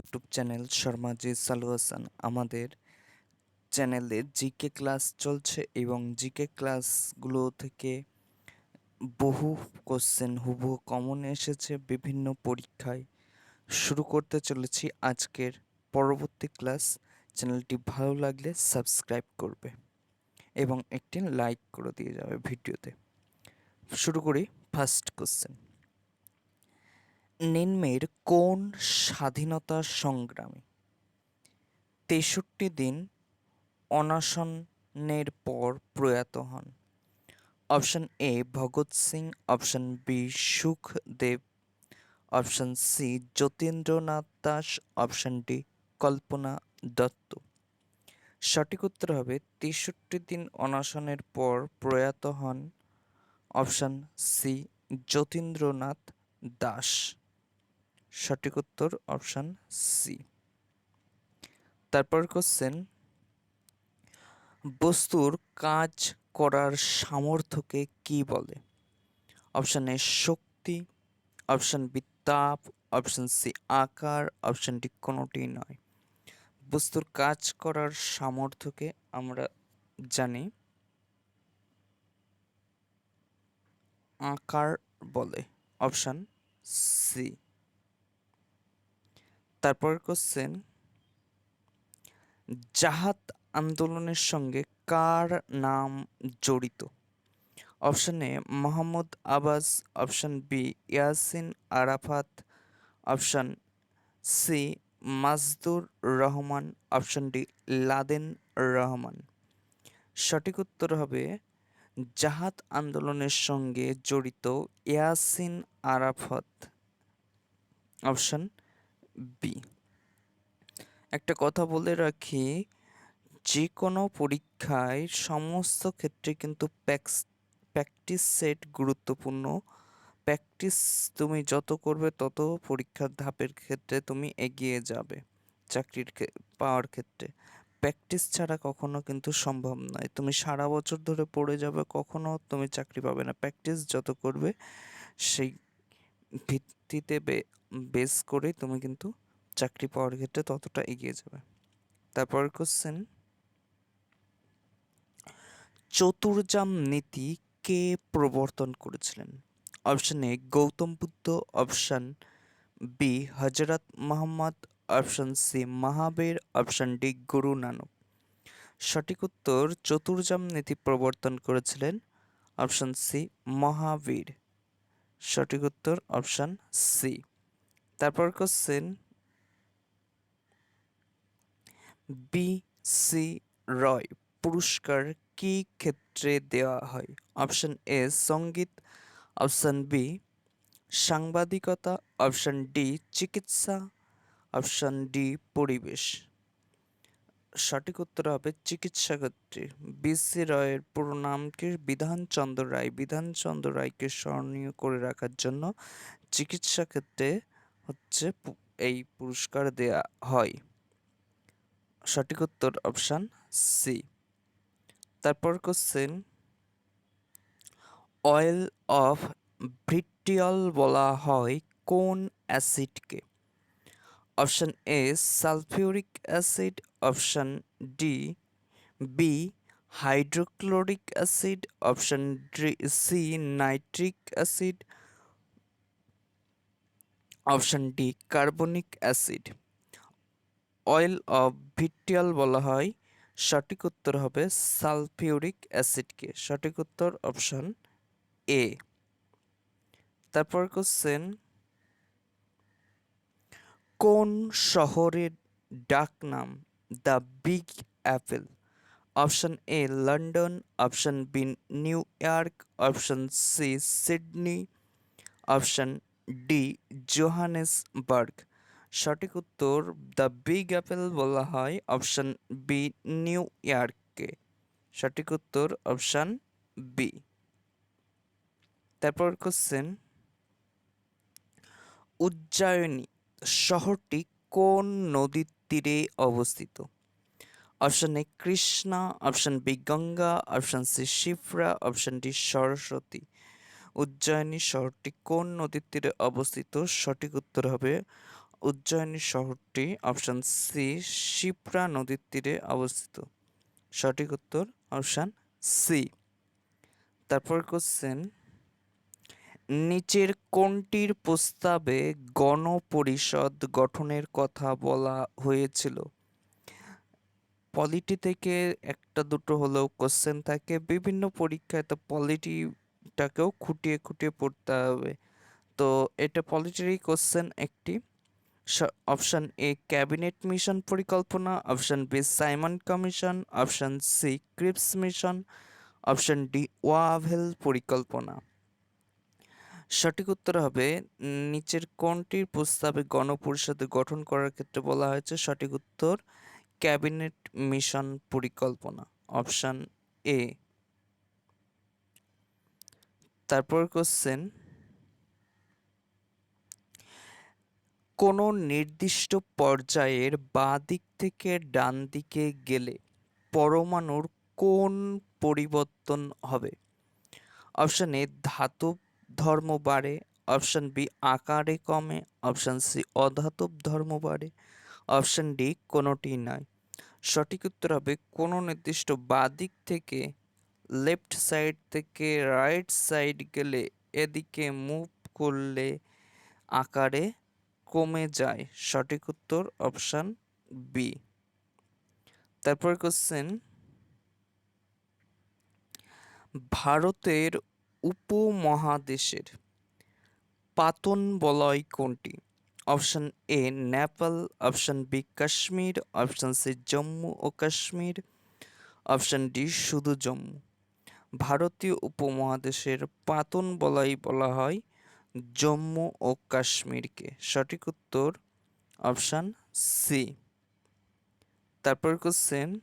YouTube channel Sharmaji Salu Hasan আমাদের চ্যানেলে GK class চলছে এবং জিকে ক্লাসগুলো থেকে বহু কোশ্চেন, হুবহু কমন এসেছে, বিভিন্ন পরীক্ষায় শুরু করতে চলেছি আজকের পরবর্তী ক্লাস। চ্যানেলটি ভালো লাগলে সাবস্ক্রাইব করবে এবং একটি লাইক করে দিয়ে যাবে ভিডিওতে। শুরু করি ফার্স্ট কোশ্চেন। নিম্নের কোন স্বাধীনতা সংগ্রামী? তেষট্টি দিন অনশনের পর প্রয়াত হন। Option A Bhagat Singh, option B Sukhdev, option C Jatindranath Das, option D Kalpana Dutta. সঠিক উত্তর হবে তেষট্টি দিন অনশনের পর প্রয়াত হন অপশন সি যতীন্দ্রনাথ দাস। সঠিক উত্তর অপশান সি। তারপর কোশ্চেন বস্তুর কাজ করার সামর্থ্যকে কি বলে? অপশান শক্তি, অপশান বি তাপ, অপশান সি আকার, অপশান ডি কোনোটি নয়। বস্তুর কাজ করার সামর্থ্যকে আমরা জানি আকার বলে। Option C. তারপর কোশ্চেন জাহাত আন্দোলনের সঙ্গে কার নাম জড়িত? Option A, Mohammad Abbas. Option B, Yasin Arafat. Option C, Mujibur Rahman. Option D, Laden Rahman. সঠিক উত্তর হবে, জাহাত আন্দোলনের সঙ্গে জড়িত ইয়াসিন আরাফাত। Option B. একটা কথা বলে রাখি যে কোনো পরীক্ষায় সমস্ত ক্ষেত্রে কিন্তু প্র্যাকটিস সেট গুরুত্বপূর্ণ। প্র্যাকটিস তুমি যত করবে তত পরীক্ষার ধাপের ক্ষেত্রে তুমি এগিয়ে যাবে চাকরির পাওয়ার ক্ষেত্রে। প্র্যাকটিস ছাড়া কখনো কিন্তু সম্ভব নয়। তুমি সারা বছর ধরে পড়ে যাবে, কখনো তুমি চাকরি পাবে না। প্র্যাকটিস যত করবে, সেই ভিত্তিতে বেস করে তুমি কিন্তু চাকরি পাওয়ার ক্ষেত্রে ততটা এগিয়ে যাবে। তারপর কোশ্চেন চতুর্জাম নীতি কে প্রবর্তন করেছিলেন? Option A Gautam Buddha. Option B Hazrat Muhammad. Option C Mahavir. Option D Guru Nanak. সঠিক উত্তর চতুর্জাম নীতি প্রবর্তন করেছিলেন। Option C Mahavir. সঠিক উত্তর অপশন সি তারপর কোশ্চেন বি সি রয় পুরস্কার কি ক্ষেত্রে দেওয়া হয়? অপশন এ সংগীত, অপশন বি সাংবাদিকতা, অপশন ডি চিকিৎসা, অপশন ডি পরিবেশ। সঠিক উত্তর হবে চিকিৎসা ক্ষেত্রে বিসি রায়ের পুরো নামকে বিধানচন্দ্র রায়। বিধানচন্দ্র রায়কে স্মরণীয় করে রাখার জন্য চিকিৎসা ক্ষেত্রে হচ্ছে এই পুরস্কার দেয়া হয়। সঠিক উত্তর অপশান সি তারপর কোশ্চেন অয়েল অফ ভিট্রিয়ল বলা হয় কোন অ্যাসিডকে? Option A sulphuric acid option D B hydrochloric acid option C nitric acid option D, carbonic acid. Oil of vitriol বলা হয়, সঠিক উত্তর হবে সালফিউরিক অ্যাসিডকে। সঠিক উত্তর অপশান এ। তারপর কোশ্চেন কোন শহরের ডাক নাম the big apple? Option A, London. Option B, New York. Option C, Sydney. Option D Johannesburg. সঠিক উত্তর, দ্য বিগ অ্যাপেল বলা হয় অপশান বি, নিউ ইয়র্ককে সঠিক উত্তর, অপশান বি। তারপর কোশ্চেন উজ্জয়িনী শহরটি কোন নদীর তীরে অবস্থিত? Option A Krishna, option B Ganga, option C Shipra option D Saraswati. Ujjayini শহরটি কোন নদীর তীরে অবস্থিত? সঠিক উত্তর হবে উজ্জয়িনী শহরটি অপশন সি, শিপ্রা নদীর তীরে অবস্থিত। সঠিক উত্তর অপশন সি। তারপর কোশ্চেন নিচের কোনটির প্রস্তাবে গণপরিষদ গঠনের কথা বলা হয়েছিল? পলিটি থেকে একটা দুটো হলেও কোশ্চেন থাকে। বিভিন্ন পরীক্ষায় তো পলিটিটাকেও খুঁটিয়ে খুঁটিয়ে পড়তে হবে। তো এটা পলিটিরই কোশ্চেন একটি। অপশন এ ক্যাবিনেট মিশন পরিকল্পনা, option B Simon commission, option C Cripps mission, option D Wavell পরিকল্পনা। সঠিক উত্তর হবে, নিচের কোনটির প্রস্তাবে গণপরিষদ গঠন করার ক্ষেত্রে বলা হয়েছে সঠিক উত্তর, ক্যাবিনেট মিশন পরিকল্পনা। অপশন এ তারপর কোশ্চেন কোনো নির্দিষ্ট পর্যায়ের বাঁ দিক থেকে ডান দিকে গেলে পরমাণুর কোন পরিবর্তন হবে? অপশন এ ধাতব ধর্ম বাড়ে। অপশন বি আকারে কমে। অপশন সি অধাতব ধর্ম বাড়ে। অপশন ডি কোনোটি নয়। সঠিক উত্তর হবে কোনো নির্দিষ্ট বাদিক থেকে লেফট সাইড থেকে রাইট সাইড গেলে এদিকে মুভ করলে আকারে কমে যায়। সঠিক উত্তর অপশন বি তারপর কোশ্চেন ভারতের উপমহাদেশের পাতন বলয় কোনটি? Option A Nepal option B Kashmir option C Jammu O Kashmir option D শুধু জম্মু। ভারতীয় উপমহাদেশের পাতন বলাই বলা হয় জম্মু ও কাশ্মীরকে। সঠিক উত্তর অপশান সি। তারপর কোশ্চেন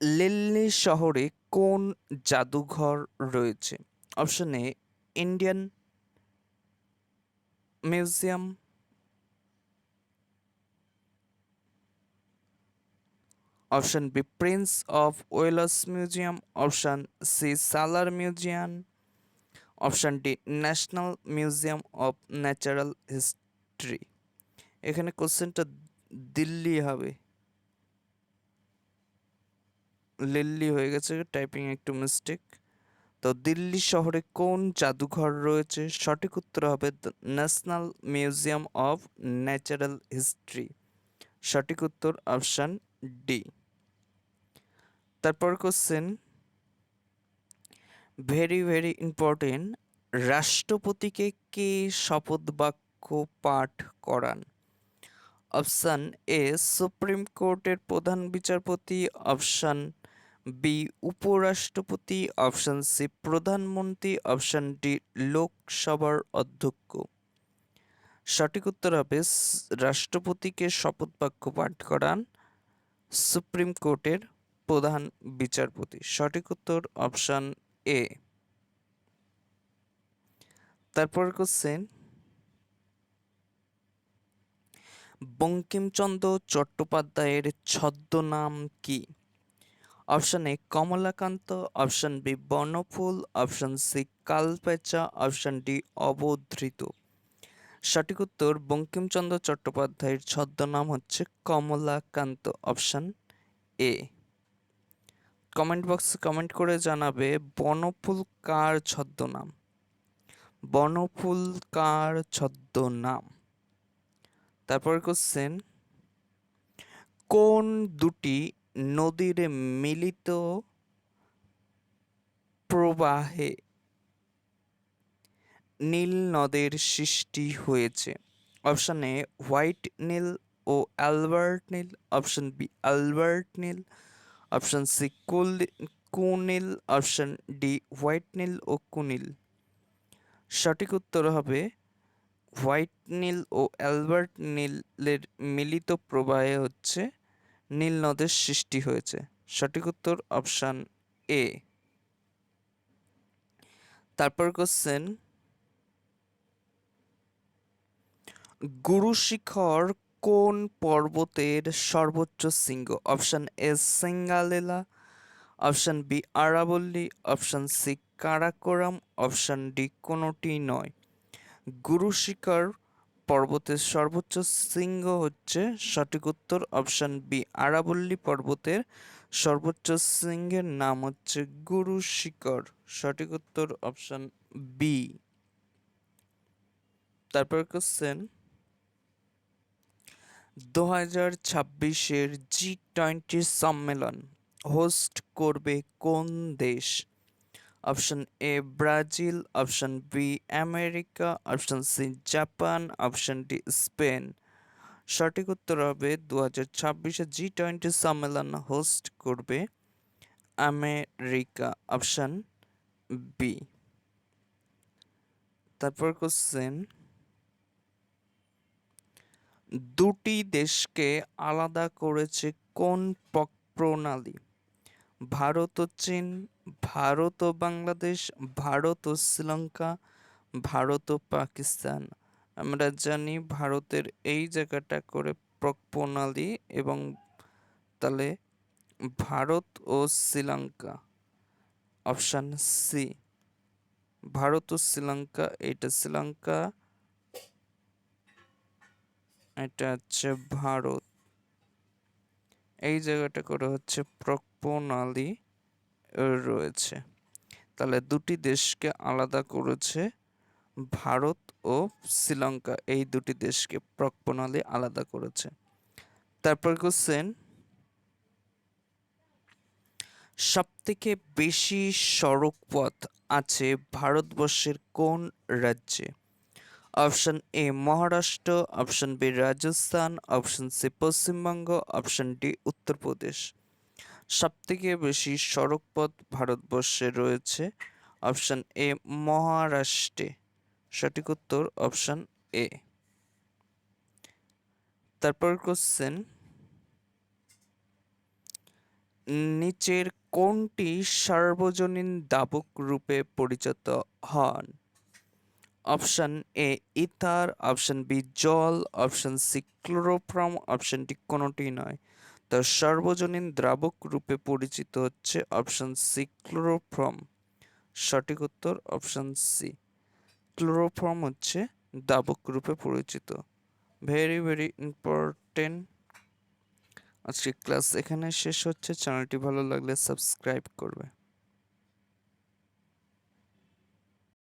লিল্লি শহরে কোন জাদুঘর রয়েছে? Option A Indian museum option B Prince of Wales museum option C Salar museum option D national museum of natural history এখানে কোশ্চেনটা দিল্লি হবে। লিল্লি হয়ে গেছে টাইপিং একটু মিস্টেক তো দিল্লি শহরে কোন জাদুঘর রয়েছে? সঠিক উত্তর হবে national museum of natural history সঠিক উত্তর অপশান ডি। তারপর কোশ্চেন ভেরি ভেরি ইম্পর্টেন্ট রাষ্ট্রপতিকে কে শপথ বাক্য পাঠ করান? অপশান এ সুপ্রিম কোর্টের প্রধান বিচারপতি। অপশান বি উপরাষ্ট্রপতি। অপশান সি প্রধানমন্ত্রী। অপশান ডি লোকসভার অধ্যক্ষ। সঠিক উত্তর হবে রাষ্ট্রপতিকে শপথ বাক্য পাঠ করান। সুপ্রিম কোর্টের প্রধান বিচারপতি। সঠিক উত্তর অপশান এ। তারপর কোশ্চেন বঙ্কিমচন্দ্র চট্টোপাধ্যায়ের ছদ্মনাম কি? Option A Kamalakanta, option B Banaphool, option C Kalpecha, option D Abadhut. সঠিক উত্তর বঙ্কিমচন্দ্র চট্টোপাধ্যায়ের ছদ্মনাম হচ্ছে কমলাকান্ত, অপশন এ। কমেন্ট বক্সে কমেন্ট করে জানাবে বনফুল কার ছদ্মনাম। বনফুল কার ছদ্মনাম। তারপর কোশ্চেন কোন দুটি নদীর মিলিত প্রবাহে নীল নদের সৃষ্টি হয়েছে? অপশন হোয়াইট নীল ও Albert Nile. Option B, Albert Nile. Option C কুনিল, option D White Nile ও কুনিল। সঠিক উত্তর হবে হোয়াইট নীল ও অ্যালবার্ট নীলের মিলিত প্রবাহে হচ্ছে নীল নদের সৃষ্টি হয়েছে। সঠিক উত্তর অপশান এ। তারপর কোশ্চেন গুরু শিখর কোন পর্বতের সর্বোচ্চ শৃঙ্গ? Option A Singalila, option B আরাবল্লী, option C Karakoram, option D কোনোটি নয়। গুরু শিখর পর্বতের সর্বোচ্চ শৃঙ্গ হচ্ছে সঠিক উত্তর। অপশন বি আরাবল্লী পর্বতের সর্বোচ্চ শৃঙ্গের নাম হচ্ছে গুরু শিখর। সঠিক উত্তর অপশন বি। তারপর কোশ্চেন দু হাজার ছাব্বিশের জি টোয়েন্টি সম্মেলন হোস্ট করবে কোন দেশ? Option A, Brazil, option B, America, option C, Japan, option D, Spain. সঠিক উত্তর হবে দু হাজার ছাব্বিশে জি টোয়েন্টি সম্মেলন হোস্ট করবে আমেরিকা, অপশন বি। তারপর কোশ্চেন দুটি দেশকে আলাদা করেছে কোন প্রণালী? ভারত ও চীন, ভারত ও বাংলাদেশ, ভারত ও শ্রীলঙ্কা, ভারত ও পাকিস্তান। আমরা জানি ভারতের এই জায়গাটা করে প্রণালী এবং তাহলে ভারত ও শ্রীলঙ্কা। অপশান সি, ভারত ও শ্রীলঙ্কা, এটা শ্রীলঙ্কা এটা হচ্ছে ভারত। এই জায়গাটা করে হচ্ছে প্রণালী রয়েছে। তাহলে দুটি দেশকে আলাদা করেছে ভারত ও শ্রীলঙ্কা। এই দুটি দেশকে প্রণালী আলাদা করেছে। তারপর কোশ্চেন। সবথেকে বেশি সড়ক পথ আছে ভারতবর্ষের কোন রাজ্যে? Option A Maharashtra, option B Rajasthan, option C Paschimbanga, option D Uttar Pradesh. সবথেকে বেশি সড়ক পথ ভারতবর্ষে রয়েছে অপশন এ মহারাষ্ট্রে। সঠিক উত্তর অপশন এ। তারপর কোশ্চেন নিচের কোনটি সার্বজনীন দাবক রূপে পরিচিত হন? Option A ether, option B জল, option C chloroform, option D কোনোটি নয়। তো সর্বজনীন দ্রাবক রূপে পরিচিত হচ্ছে অপশন সি ক্লোরোফ্রম। সঠিক উত্তর অপশন সি। ক্লোরোফর্ম হচ্ছে দ্রাবক রূপে পরিচিত। Very very important. আজকে ক্লাস এখানে শেষ হচ্ছে। চ্যানেলটি ভালো লাগলে সাবস্ক্রাইব করবে।